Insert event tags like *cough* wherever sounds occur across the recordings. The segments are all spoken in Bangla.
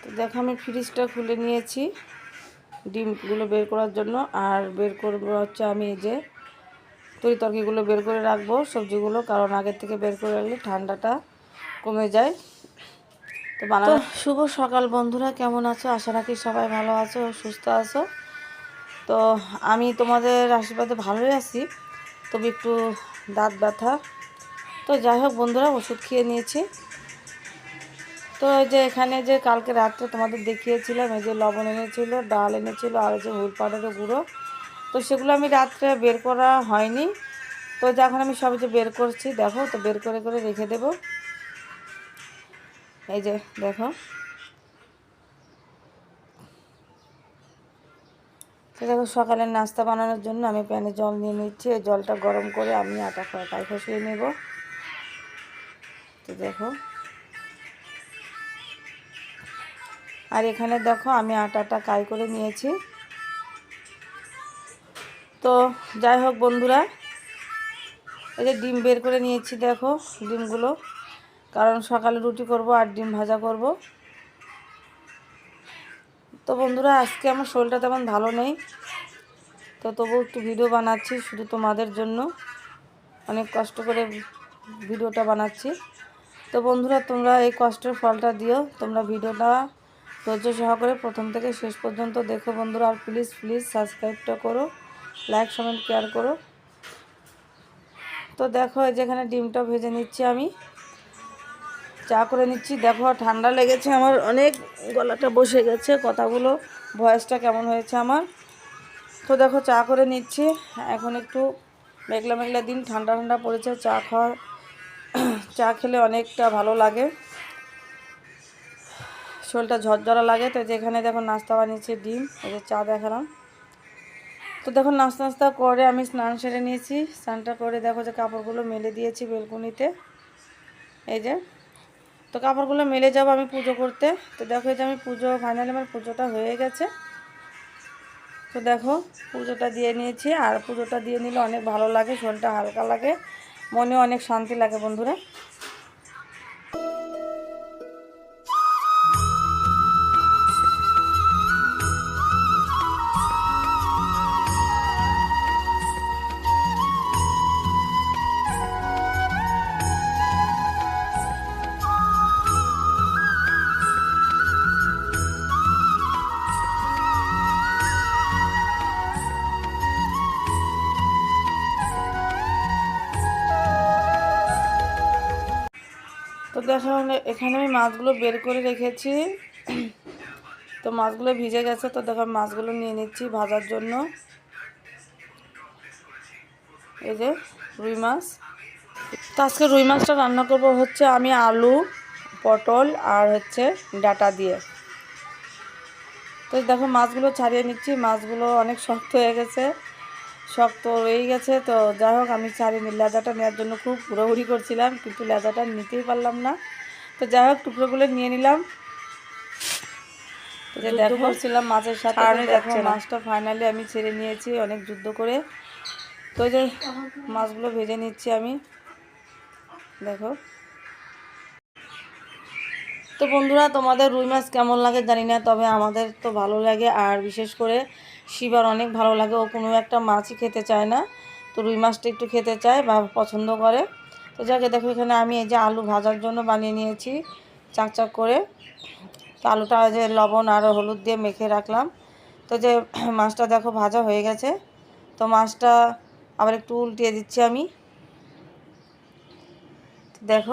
তো দেখো আমি ফ্রিজটা খুলে নিয়েছি ডিমগুলো বের করার জন্য। আর বের করব হচ্ছে আমি এই যে তরি তরকিগুলো বের করে রাখব সবজিগুলো, কারণ আগের থেকে বের করে রাখলে ঠান্ডাটা কমে যায়। তো বানানো শুভ সকাল বন্ধুরা, কেমন আছো? আশা রাখি সবাই ভালো আছো, সুস্থ আছো। তো আমি তোমাদের আশীর্বাদে ভালোই আছি। তবে একটু দাঁত ব্যথা। তো যাই হোক বন্ধুরা, ওষুধ খেয়ে নিয়েছি। তো যে এখানে যে কালকে রাত্রে তোমাদের দেখিয়েছিলাম, এই যে লবণ এনেছিল, ডাল এনেছিল, আর যে হুল পাউডারের গুঁড়ো। তো সেগুলো আমি রাত্রে বের করা হয়নি। তো যখন আমি সব যে বের করছি, দেখো, তো বের করে করে রেখে দেব। এই যে, দেখো। তো দেখো সকালের নাস্তা বানানোর জন্য আমি প্যানে জল নিয়ে নিচ্ছি। এই জলটা গরম করে আমি আটা কাই খসিয়ে নেব। তো দেখো। আর এখানে দেখো আমি আটাটা কাই করে নিয়েছি। তো যাই হোক বন্ধুরা, এই যে ডিম বের করে নিয়েছি দেখো ডিমগুলো। কারণ সকালে রুটি করব আর ডিম ভাজা করব। তো বন্ধুরা, আজকে আমার শরীরটা তেমন ভালো নেই। তো তবু একটু ভিডিও বানাচ্ছি শুধু তোমাদের জন্য। অনেক কষ্ট করে ভিডিওটা বানাচ্ছি। তো বন্ধুরা, তোমরা এই কষ্টের ফলটা দিও। তোমরা ভিডিওটা ধৈর্য সহকারে প্রথম থেকে শেষ পর্যন্ত দেখো বন্ধুরা, আর প্লিজ প্লিজ সাবস্ক্রাইবটা করো লাইক কমেন্ট কেয়ার করো। তো দেখো যেখানে ডিমটা ভেজে নিচ্ছি আমি। চা করে নিচ্ছি। দেখো ঠান্ডা লেগেছে আমার, অনেক গলাটা বসে গেছে, কথাগুলো ভয়েসটা কেমন হয়েছে আমার। তো দেখো চা করে নিচ্ছি। এখন একটু মেঘলা মেঘলা দিন, ঠান্ডা ঠান্ডা পড়েছে, চা খাওয়া, চা খেলে অনেকটা ভালো লাগে। শরীরটা ঝরঝরা লাগে, তো যেখানে দেখো নাস্তা বানিয়েছি, ডিম, এই যে চা দেখালাম। তো দেখো নাস্তা নাস্তা করে আমি স্নান সেরে নিয়েছি, স্নানটা করে দেখো যে কাপড়গুলো মেলে দিয়েছি বেলকুনিতে। এই যে, তো কাপড়গুলো মেলে যাব আমি পুজো করতে। তো দেখো এই যে আমি পুজো ফাইনালি আমার পুজোটা হয়ে গেছে। তো দেখো পুজোটা দিয়ে নিয়েছি, আর পুজোটা দিয়ে নিলে অনেক ভালো লাগে, শরীরটা হালকা লাগে মনে অনেক শান্তি লাগে বন্ধুরা। তো দেখো এখানে আমি মাছগুলো বের করে রেখেছি। তো মাছগুলো ভিজে গেছে, তো দেখো মাছগুলো নিয়ে নিচ্ছি ভাজার জন্য। এই যে রুই মাছ। তো আজকে রুই মাছটা রান্না করব হচ্ছে আমি আলু, পটল আর হচ্ছে ডাটা দিয়ে। তো দেখো মাছগুলো ছাড়িয়ে নিচ্ছি, মাছগুলো অনেক শক্ত হয়ে গেছে। শক্ত রয়েই গেছে। তো যাই হোক আমি ছাড়িনি লেজাটা নেওয়ার জন্য খুব হুড়োহুড়ি করছিলাম কিন্তু লেজাটা নিতেই পারলাম না। তো যাই হোক টুকরোগুলো নিয়ে নিলাম। তো যে দেখো করছিলাম মাছের সাথে দেখো মাছটা ফাইনালি আমি ছেড়ে নিয়েছি অনেক যুদ্ধ করে। তো যে মাছগুলো ভেজে নিচ্ছি আমি। দেখো। তো বন্ধুরা তোমাদের রুই মাছ কেমন লাগে জানি না তবে আমাদের তো ভালো লাগে আর বিশেষ করে শিবার অনেক ভালো লাগে, ও কোনো একটা মাছই খেতে চায় না। তো রুই মাছটা একটু খেতে চায় বা পছন্দ করে। তো যাকে দেখো এখানে আমি এই যে আলু ভাজার জন্য বানিয়ে নিয়েছি চাকচাক করে। তো আলুটা যে লবণ আর হলুদ দিয়ে মেখে রাখলাম। তো যে *clears throat* মাছটা দেখো ভাজা হয়ে গেছে। তো মাছটা আবার একটু উল্টিয়ে দিচ্ছি আমি। দেখো,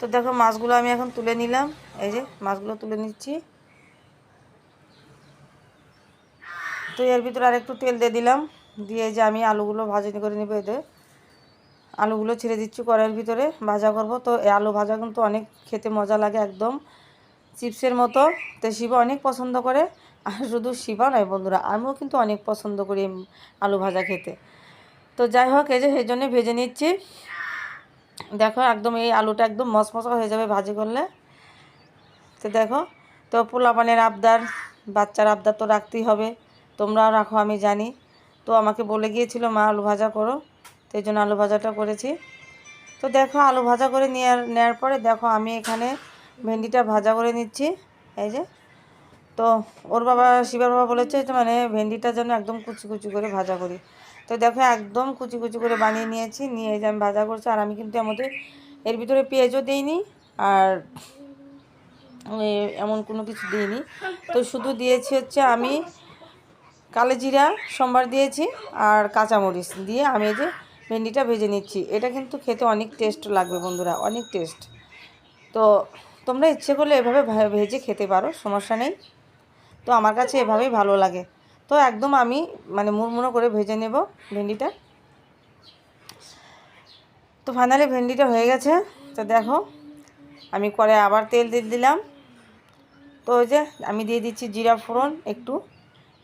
তো দেখো মাছগুলো আমি এখন তুলে নিলাম। এই যে মাছগুলো তুলে নিচ্ছি। তো এর ভিতরে আর একটু তেল দিয়ে দিলাম। দিয়ে যে আমি আলুগুলো ভাজি করে নেব এদের আলুগুলো ছেড়ে দিচ্ছি কড়াইয়ের ভিতরে, ভাজা করব। তো এই আলু ভাজা কিন্তু অনেক খেতে মজা লাগে একদম। চিপসের মতো, তো শিবা অনেক পছন্দ করে। আর শুধু শিবা নয় বন্ধুরা, আমিও কিন্তু অনেক পছন্দ করি আলু ভাজা খেতে। তো যাই হোক, এই যে সেই জন্যে ভেজে নিচ্ছি। দেখো একদম এই আলুটা একদম মশমশা হয়ে যাবে ভাজি করলে। তো দেখো, তো পোলাপানের আবদার, বাচ্চার আবদার তো রাখতেই হবে। তোমরাও রাখো, আমি জানি। তো আমাকে বলে গিয়েছিল, মা, আলু ভাজা করো। তো এই জন্য আলু ভাজাটা করেছি। তো দেখো, আলু ভাজা করে নেওয়ার নেওয়ার পরে দেখো, আমি এখানে ভেন্ডিটা ভাজা করে নিচ্ছি। এই যে। তো ওর বাবা, শিবার বাবা বলেছে যে মানে ভেন্ডিটা যেন একদম কুচি কুচি করে ভাজা করি। তো দেখো, একদম কুচি কুচি করে বানিয়ে নিয়েছি। নিয়ে যে আমি ভাজা করছি। আর আমি কিন্তু আমাদের এর ভিতরে পেঁয়াজও দিইনি। আর এমন কোনো কিছু দিইনি। তো শুধু দিয়েছি হচ্ছে আমি কালো জিরা, সোমবার দিয়েছি আর কাঁচামরিচ দিয়ে আমি এই যে ভেন্ডিটা ভেজে নিচ্ছি। এটা কিন্তু খেতে অনেক টেস্ট লাগবে বন্ধুরা, অনেক টেস্ট তো তোমরা ইচ্ছে করলে এভাবে ভেজে খেতে পারো, সমস্যা নেই। তো আমার কাছে এভাবেই ভালো লাগে। তো একদম আমি মানে মুড়মুড়ো করে ভেজে নেব ভেন্ডিটা। তো ফাইনালি ভেন্ডিটা হয়ে গেছে। তো দেখো, আমি করে আবার তেল দিয়ে দিলাম। তো ওই যে আমি দিয়ে দিচ্ছি জিরা ফোড়ন একটু।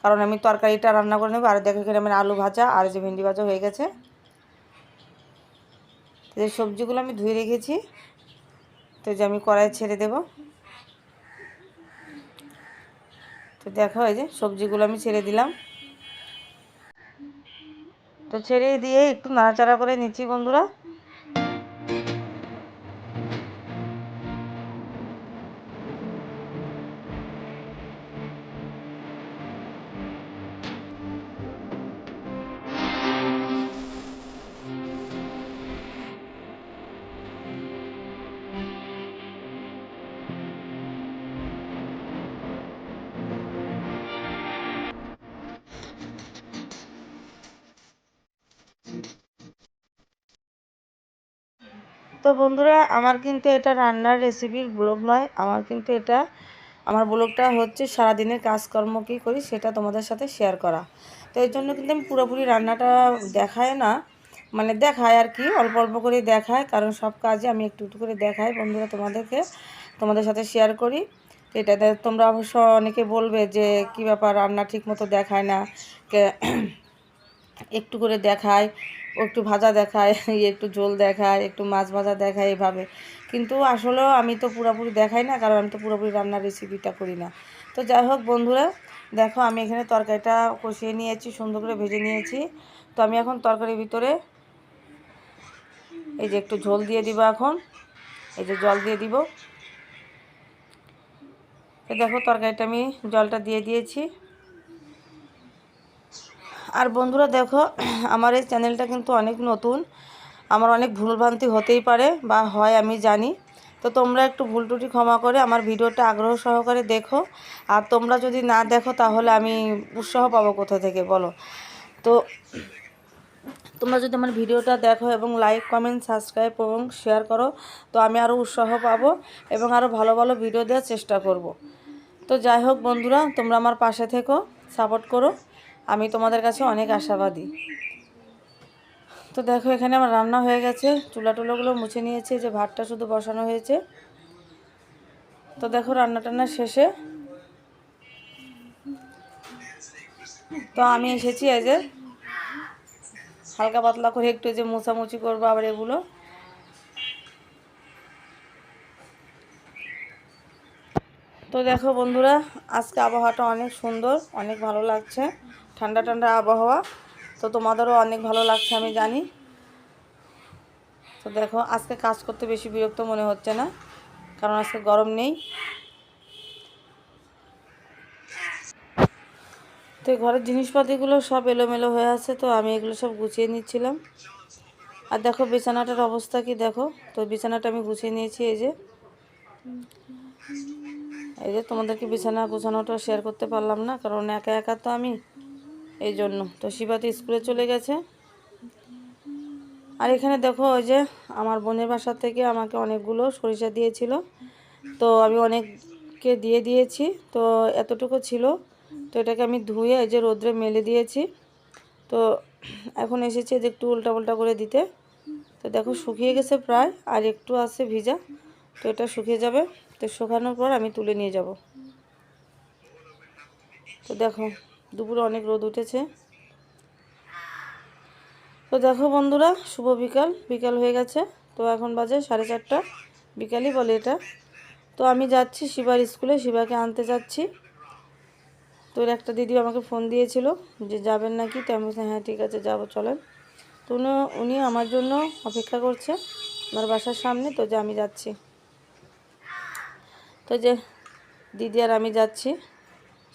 কারণ আমি তরকারিটা রান্না করে নেব। আর দেখো এখানে আমার আলু ভাজা আর যে ভেন্ডি ভাজা হয়ে গেছে। এই সবজিগুলো আমি ধুয়ে রেখেছি। তো যে আমি কড়াই ছেড়ে দেব। তো দেখো এই যে সবজিগুলো আমি ছেড়ে দিলাম। তো ছেড়ে দিয়ে একটু নাড়াচাড়া করে নিচ্ছি বন্ধুরা। তো বন্ধুরা, আমার কিন্তু এটা রান্নার রেসিপির ব্লগ নয়। আমার কিন্তু এটা, আমার ব্লগটা হচ্ছে সারাদিনের কাজকর্ম কী করি সেটা তোমাদের সাথে শেয়ার করা। তো এই জন্য কিন্তু আমি পুরোপুরি রান্নাটা দেখায় না। মানে দেখায় আর কি, অল্প অল্প করে দেখায়, কারণ সব কাজে আমি একটু একটু করে দেখাই বন্ধুরা তোমাদেরকে, তোমাদের সাথে শেয়ার করি। তো এটাতে তোমরা অবশ্য অনেকে বলবে যে কি ব্যাপার রান্না ঠিক মতো দেখায় না একটু করে দেখায়। ও একটু ভাজা দেখায় এই *laughs* একটু ঝোল দেখায়, একটু মাছ ভাজা দেখায় এভাবে। কিন্তু আসলেও আমি তো পুরোপুরি দেখাই না, কারণ আমি তো পুরোপুরি রান্নার রেসিপিটা করি না। তো যাই হোক বন্ধুরা, দেখো আমি এখানে তরকারিটা কষিয়ে নিয়েছি, সুন্দর করে ভেজে নিয়েছি। তো আমি এখন তরকারির ভিতরে এই যে একটু ঝোল দিয়ে দিব এখন। এই যে জল দিয়ে দিব। তো দেখো তরকারিটা আমি জলটা দিয়ে দিয়েছি। আর বন্ধুরা দেখো, আমার এই চ্যানেলটা কিন্তু অনেক নতুন। আমার অনেক ভুলভ্রান্তি হতেই পারে বা হয়, আমি জানি। তো তোমরা একটু ভুল ত্রুটি ক্ষমা করে আমার ভিডিওটা আগ্রহ সহকারে দেখো। আর তোমরা যদি না দেখো, তাহলে আমি উৎসাহ পাবো কোথা থেকে, বলো? তো তোমরা যদি আমার ভিডিওটা দেখো এবং লাইক কমেন্ট সাবস্ক্রাইব এবং শেয়ার করো, তো আমি আরও উৎসাহ পাবো এবং আরও ভালো ভালো ভিডিও দেওয়ার চেষ্টা করব। তো যাই হোক বন্ধুরা, তোমরা আমার পাশে থেকো সাপোর্ট করো। আমি তোমাদের কাছে অনেক আশাবাদী। তো দেখো, এখানে আমার রান্না হয়ে গেছে। চুলা টুলোগুলো মুছে নিয়েছে যে ভাতটা শুধু বসানো হয়েছে। তো দেখো রান্না টান্না শেষে। তো আমি এসেছি এই যে হালকা পাতলা করে একটু যে মোছামুছি করব আবার এগুলো। তো দেখো বন্ধুরা, আজকে আবহাওয়াটা অনেক সুন্দর, অনেক ভালো লাগছে। ঠান্ডা ঠান্ডা আবহাওয়া। তো তোমাদেরও অনেক ভালো লাগছে, আমি জানি। তো দেখো, আজকে কাজ করতে বেশি বিরক্ত মনে হচ্ছে না, কারণ আজকে গরম নেই। তো ঘরের জিনিসপাতিগুলো সব এলোমেলো হয়ে আছে, তো আমি এগুলো সব গুছিয়ে নিচ্ছিলাম। আর দেখো, বিছানাটার অবস্থা কি দেখো? তো বিছানাটা আমি গুছিয়ে নিয়েছি, এই যে। এই যে তোমাদেরকে বিছানা গোছানোটা শেয়ার করতে পারলাম না, কারণ একা একা তো আমি এই জন্য। তো শিবাতে স্কুলে চলে গেছে। আর এখানে দেখো, ওই যে আমার বোনের বাসা থেকে আমাকে অনেকগুলো সরিষা দিয়েছিল। তো আমি অনেককে দিয়ে দিয়েছি। তো এতটুকু ছিল। তো এটাকে আমি ধুয়ে এই যে রোদ্রে মেলে দিয়েছি। তো এখন এসেছে যে একটু উল্টা পাল্টা করে দিতে। তো দেখো, শুকিয়ে গেছে প্রায়, আর একটু আছে ভিজা। তো এটা শুকিয়ে যাবে। তো শুকানোর পর আমি তুলে নিয়ে যাব। তো দেখো দুপুরে অনেক রোদ উঠেছে। তো দেখো বন্ধুরা শুভ বিকাল। বিকাল হয়ে গেছে। তো এখন বাজে সাড়ে চারটা। বিকালই বলে এটা। তো আমি যাচ্ছি শিবার স্কুলে। শিবাকে আনতে যাচ্ছি। তো এর একটা দিদি আমাকে ফোন দিয়েছিল যে যাবেন নাকি? তো আমি বলছি, হ্যাঁ ঠিক আছে যাব চলেন। তো উনি আমার জন্য অপেক্ষা করছে আমার বাসার সামনে। তো যে আমি যাচ্ছি। তো যে দিদি আর আমি যাচ্ছি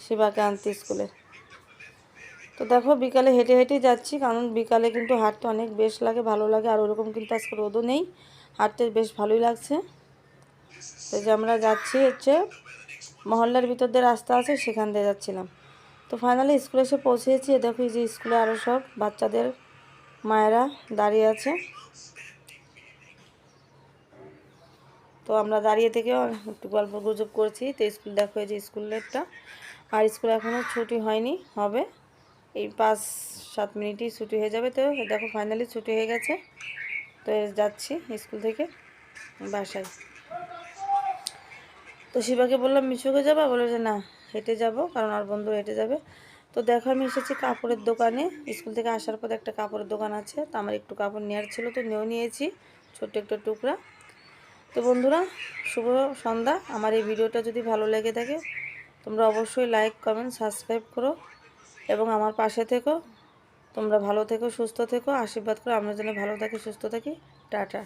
শিবাকে আনতে স্কুলে। তো দেখো বিকালে হেঁটে হেঁটে যাচ্ছি, কারণ বিকালে কিন্তু হাঁটতে অনেক বেশ লাগে, ভালো লাগে, আর ওরকম কিন্তু আজকে রোদও নেই, হাঁটতে বেশ ভালোই লাগছে। তো যে আমরা যাচ্ছি হচ্ছে মহল্লার ভিতর দিয়ে রাস্তা আছে, সেখান দিয়ে যাচ্ছিলাম। তো ফাইনালি স্কুলে এসে পৌঁছেছি দেখো এই যে স্কুলে আরও সব বাচ্চাদের মায়েরা দাঁড়িয়ে আছে। তো আমরা দাঁড়িয়ে থেকে একটু গল্প গুজব করছি, তো স্কুল দেখো এই যে স্কুলেরটা আর স্কুল এখনও ছুটি হয়নি, হবে। এই পাঁচ সাত মিনিটই ছুটি হয়ে যাবে তো, দেখো ফাইনালি ছুটি হয়ে গেছে। তো যাচ্ছি স্কুল থেকে বাসায়। তো শিবাকে বললাম, মিশুকে যাবা? বলে যে না, হেঁটে যাব, কারণ আর বন্ধু হেঁটে যাবে। তো দেখো আমি এসেছি কাপড়ের দোকানে। স্কুল থেকে আসার পর একটা কাপড়ের দোকান আছে, তো আমার একটু কাপড় নেওয়ার ছিল তো, নিয়েও নিয়েছি, ছোট্ট একটা টুকরা। তো বন্ধুরা, শুভ সন্ধ্যা। আমার এই ভিডিওটা যদি ভালো লেগে থাকে, তোমরা অবশ্যই লাইক কমেন্ট সাবস্ক্রাইব করো। এবং আমার পাশে থেকো। তোমরা ভালো থেকো, সুস্থ থেকো। আশীর্বাদ করো। আমরা যেন ভালো থাকি, সুস্থ থাকি। টাটা।